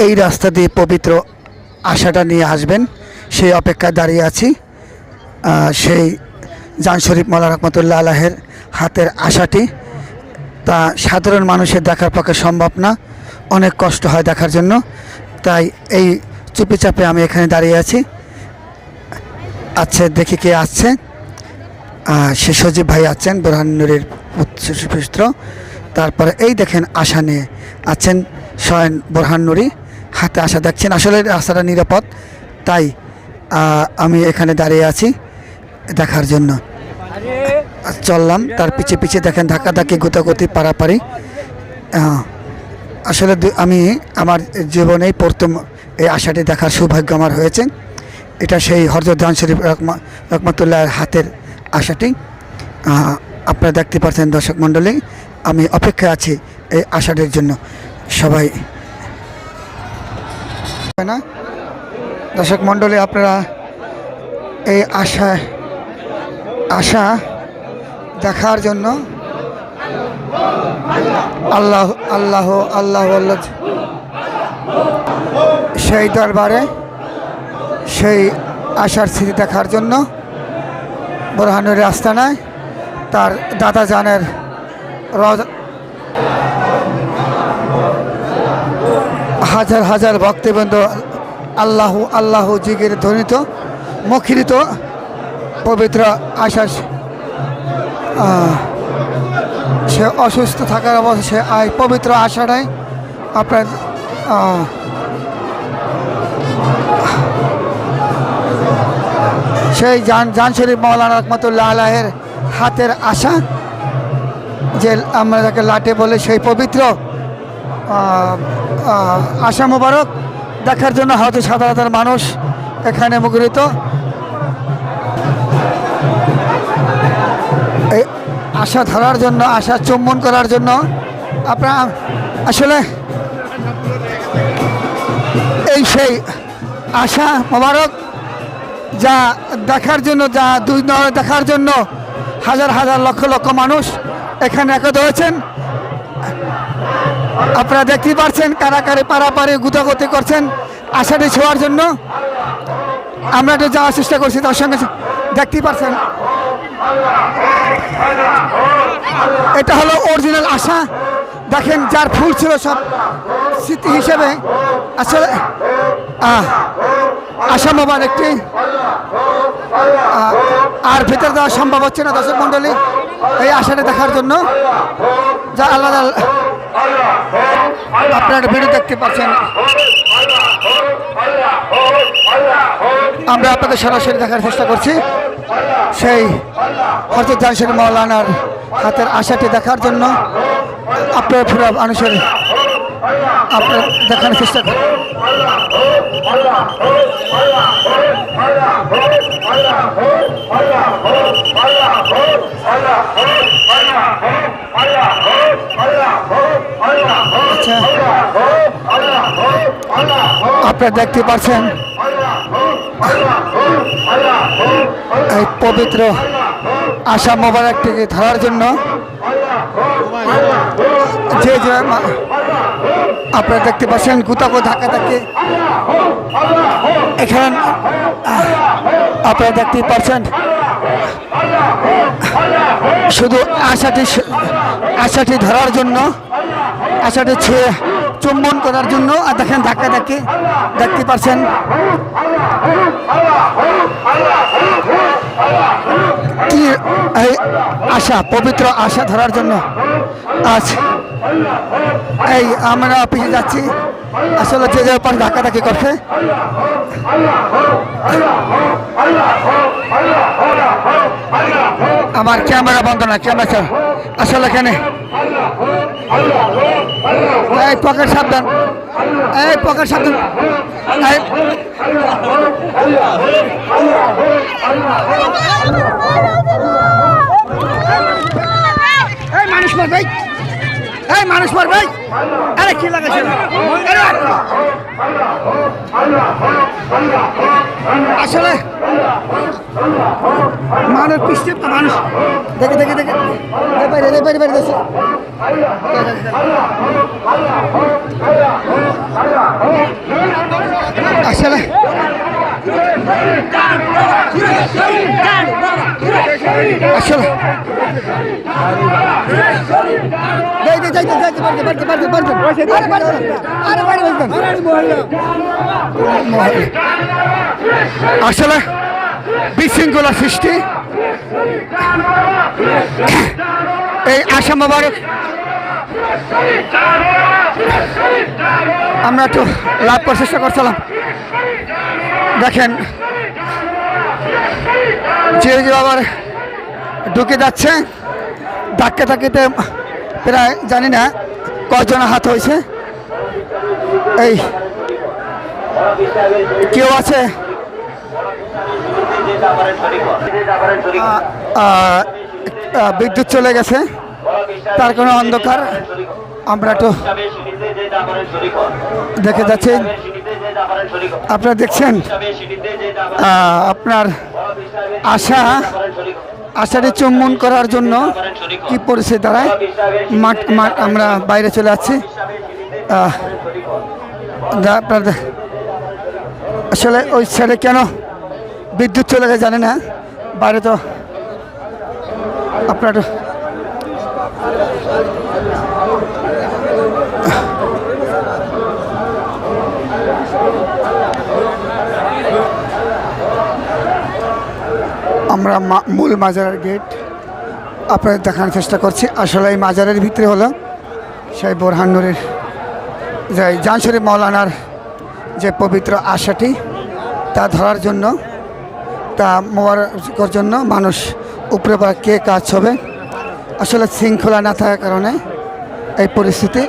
এই রাস্তা দিয়ে পবিত্র আশাটা নিয়ে আসবেন সেই অপেক্ষায় দাঁড়িয়ে আছি সেই জান শরীফ মোল্লা রহমতুল্লাহ আলাহের হাতের আশাটি তা সাধারণ মানুষের দেখার পক্ষে সম্ভব না অনেক কষ্ট হয় দেখার জন্য তাই এই চুপি চাপে আমি এখানে দাঁড়িয়ে আছি আচ্ছা দেখি কে আসছে সে সজীব ভাই আছেন বোরহানুরের পুত্র তারপরে এই দেখেন আশা নিয়ে আছেন স্বয়ন বোরহানুরি হাতে আশা দেখছেন, আসলে রাস্তাটা নিরাপদ। তাই আমি এখানে দাঁড়িয়ে আছি দেখার জন্য। চললাম, তার পিছে পিছে দেখেন ধাক্কা ধাক্কি গুতাগুতি, পারাপারি। আসলে আমি আমার জীবনেই প্রথম এই আশাটি দেখার সৌভাগ্য আমার হয়েছে। এটা সেই হরজত জাহান শরীফ রহমতুল্লাহর হাতের আশাটি। আপনারা দেখতে পাচ্ছেন দর্শক মণ্ডলী, আমি অপেক্ষায় আছি এই আশাটির জন্য। সবাই না। দর্শক মণ্ডলী, আপনারা এই আশা আশা দেখার জন্য আল্লাহ আল্লাহ আল্লাহ আল্লাহ সেই দরবারে সেই আশার স্মৃতি দেখার জন্য বোরহানুর আস্তানায় তার দাদা জানের রজ হাজার হাজার ভক্তবৃন্দ আল্লাহ আল্লাহ জিগির ধ্বনিত মুখরিত পবিত্র আশা আহ, সে অসুস্থ থাকার অবস্থা সে পবিত্র আশাটাই আপনার সেই জান জান শরীফ মৌলানা রহমতুল্লাহ আলাহের হাতের আশা যে আমরা যাকে লাটে বলে সেই পবিত্র আশা মোবারক। দেখার জন্য হয়তো হাজার মানুষ এখানে মুখরিত। এই আশা ধরার জন্য, আশা চুম্বন করার জন্য আপনার, আসলে এই সেই আশা মোবারক যা দেখার জন্য, যা দুই দেখার জন্য হাজার হাজার লক্ষ লক্ষ মানুষ এখানে একত হয়েছেন। আপনারা দেখতেই পাচ্ছেন কারাকারি পারাপারি গুতাগুতি করছেন আশাটি ছোঁয়ার জন্য। আমরা একটু যাওয়ার চেষ্টা করছি, তার সঙ্গে দেখতেই পাচ্ছেন এটা হলো অরিজিনাল আশা। দেখেন যার ফুল ছিল সব স্মৃতি হিসেবে। আসলে আশা মোবাইল একটি আর ভেতরে দেওয়া সম্ভব হচ্ছে না দর্শক মণ্ডলী, এই আশাটা দেখার জন্য। যা আলাদা আপনারা ভিডিও দেখতে পাচ্ছেন। আমরা আপনাদের সরাসরি দেখার চেষ্টা করছি। সেই হরজত জানসের মৌলানার হাতের আশাটি দেখার জন্য। আপনার পুরো মানুষের আপনার দেখানোর চেষ্টা করেন। আচ্ছা। আপনারা দেখতে পাচ্ছেন এই পবিত্র আশা মোবারকটিকে ধরার জন্য যে যে আপনারা দেখতে পাচ্ছেন গুতাগো ধাক্কা ধাক্কি। এখানে আপনারা দেখতে পাচ্ছেন, শুধু আশাটি আশাটি ধরার জন্য, আশাটি ছুঁয়ে চুম্বন করার জন্য, আর দেখেন ধাক্কা ধাক্কি, দেখতে পাচ্ছেন। কি আশা, পবিত্র আশা ধরার জন্য। আজ এই, আমরা অফিসে যাচ্ছি। আসলে যে যে ধাক্কা ধাক্কি করছে। আমার ক্যামেরা বন্ধ না, ক্যামেরা চাল আসলে এখানে এই, পকেট সাবধান। এই, পকেট সাবধান। মানুষ মার ভাই এই মানুষ মারবে? আরে, কি লাগাইছে আসলে মানুষ পিছিয়ে মানুষ। দেখে দেখে দেখে। বাইরে বাইরে বাইরে দেশে আসলে আসলে আসলে বিশৃঙ্খলা সৃষ্টি। এই আশা মোবারক। আমরা একটু লাভ করার চেষ্টা করছিলাম। দেখেন যে আবার ঢুকে যাচ্ছে। ধাক্কে ধাক্কিতে প্রায় জানি না কজন হাত হয়েছে। এই, কেউ আছে? বিদ্যুৎ চলে গেছে। তার কোনো অন্ধকার। আমরা একটু দেখে যাচ্ছি। আপনারা দেখছেন? আপনার আশা আশাটি চুম্বন করার জন্য কি পড়েছে দাঁড়ায় মাঠ মাঠ, আমরা বাইরে চলে আসছি আসলে ওই সাইডে কেন বিদ্যুৎ চলে গেছে জানে না। বাইরে তো আপনার আমরা মূল মাজারের গেট আপনাদের দেখানোর চেষ্টা করছি। আসলে এই মাজারের ভিতরে হলো সেই বোরহানুরের যে জানসরি মৌলানার যে পবিত্র আশাটি, তা ধরার জন্য, তা মোবারকর জন্য মানুষ উপরে বা কে কাজ হবে। আসলে শৃঙ্খলা না থাকার কারণে এই পরিস্থিতি